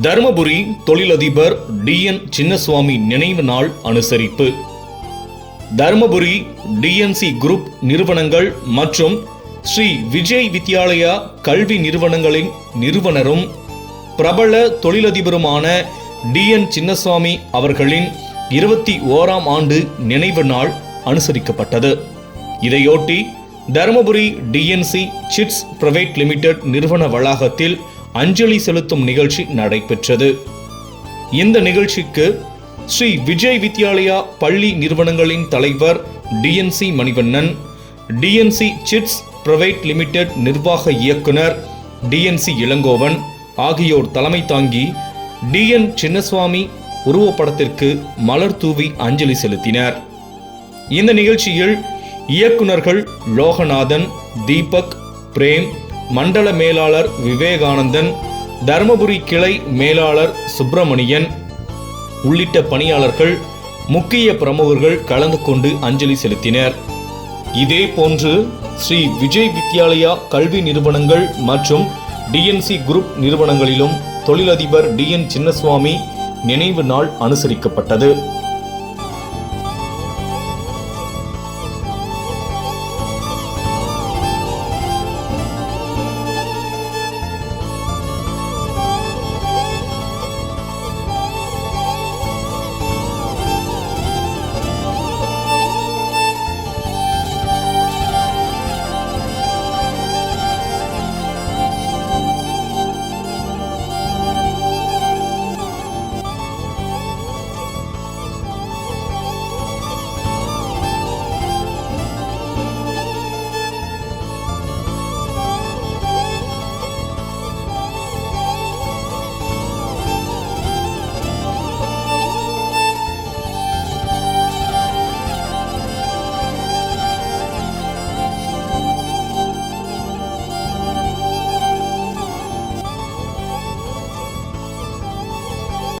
தருமபுரி தொழிலதிபர் டிஎன் சின்னசுவாமி நினைவு நாள் அனுசரிப்பு. தருமபுரி டிஎன்சி குரூப் நிறுவனங்கள் மற்றும் ஸ்ரீ விஜய் வித்யாலயா கல்வி நிறுவனங்களின் நிறுவனரும் பிரபல தொழிலதிபருமான டிஎன் சின்னசுவாமி அவர்களின் இருபத்தி ஓராம் ஆண்டு நினைவு நாள் அனுசரிக்கப்பட்டது. இதையொட்டி Dharmapuri TNC chits private limited நிறுவன வளாகத்தில் அஞ்சலி செலுத்தும் நிகழ்ச்சி நடைபெற்றது. இந்த நிகழ்ச்சிக்கு ஸ்ரீ விஜய் வித்யாலயா பள்ளி நிறுவனங்களின் தலைவர் TNC Manivannan TNC chits private limited நிர்வாக இயக்குனர் டிஎன்சி இளங்கோவன் ஆகியோர் தலைமை தாங்கி டிஎன் சின்னசுவாமி உருவப்படத்திற்கு மலர் தூவி அஞ்சலி செலுத்தினர். இந்த நிகழ்ச்சியில் இயக்குனர்கள் லோகநாதன் தீபக் பிரேம் மண்டல மேலாளர் விவேகானந்தன் தருமபுரி கிளை மேலாளர் சுப்பிரமணியன் உள்ளிட்ட பணியாளர்கள் முக்கிய பிரமுகர்கள் கலந்து கொண்டு அஞ்சலி செலுத்தினர். இதே போன்று ஸ்ரீ விஜய் வித்யாலயா கல்வி நிறுவனங்கள் மற்றும் டிஎன்சி குரூப் நிறுவனங்களிலும் தொழிலதிபர் டிஎன் சின்னசுவாமி நினைவு நாள் அனுசரிக்கப்பட்டது.